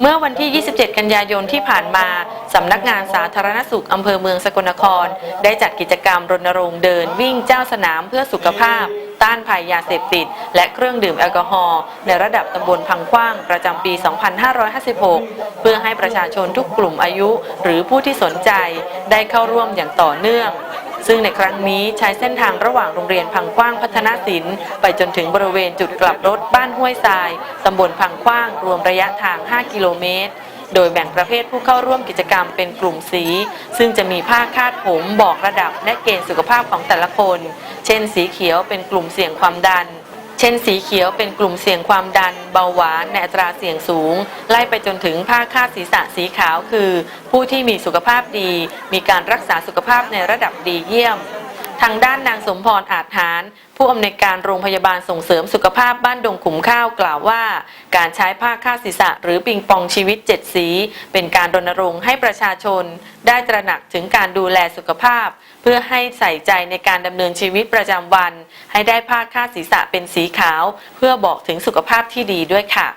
เมื่อวันที่ 27 กันยายนที่ผ่านมา สำนักงานสาธารณสุขอำเภอเมืองสกลนคร ได้จัดกิจกรรมรณรงค์เดินวิ่งเจ้าสนามเพื่อสุขภาพ ต้านภัยยาเสพติด และเครื่องดื่มแอลกอฮอล์ในระดับตำบลพังขว้างประจำปี 2556 เพื่อให้ประชาชนทุกกลุ่มอายุ หรือผู้ที่สนใจได้เข้าร่วมอย่างต่อเนื่อง ซึ่งในครั้งนี้ใช้เส้นทางระหว่างโรงเรียนพังกว้างพัฒนศิลป์ไปจนถึงบริเวณจุดกลับรถบ้านห้วยทรายตำบลพังกว้าง รวมระยะทาง 5 กิโลเมตร โดยแบ่งประเภทผู้เข้าร่วมกิจกรรมเป็นกลุ่มสี ซึ่งจะมีผ้าคาดผมบอกระดับและเกณฑ์สุขภาพของแต่ละคน เช่น สีเขียวเป็นกลุ่มเสี่ยงความดัน เช่นสีเขียวเป็นกลุ่มเสี่ยงความดัน เบาหวานในอัตราเสี่ยงสูง ไล่ไปจนถึงผ้าคาดศีรษะสีขาวคือ ผู้ที่มีสุขภาพดี มีการรักษาสุขภาพในระดับดีเยี่ยม ทางด้านนางสมพรอาจหาร ผู้อำนวยการโรงพยาบาลส่งเสริมสุขภาพบ้านดงขุมข้าวกล่าวว่า การใช้ผ้าคาดศีรษะ หรือปิงปองชีวิตเจ็ดสี เป็นการรณรงค์ให้ประชาชน ได้ตระหนักถึงการดูแลสุขภาพ เพื่อให้ใส่ใจในการดำเนินชีวิตประจำวัน ให้ได้ผ้าคาดศีรษะเป็นสีขาว เพื่อบอกถึงสุขภาพที่ดีด้วยค่ะ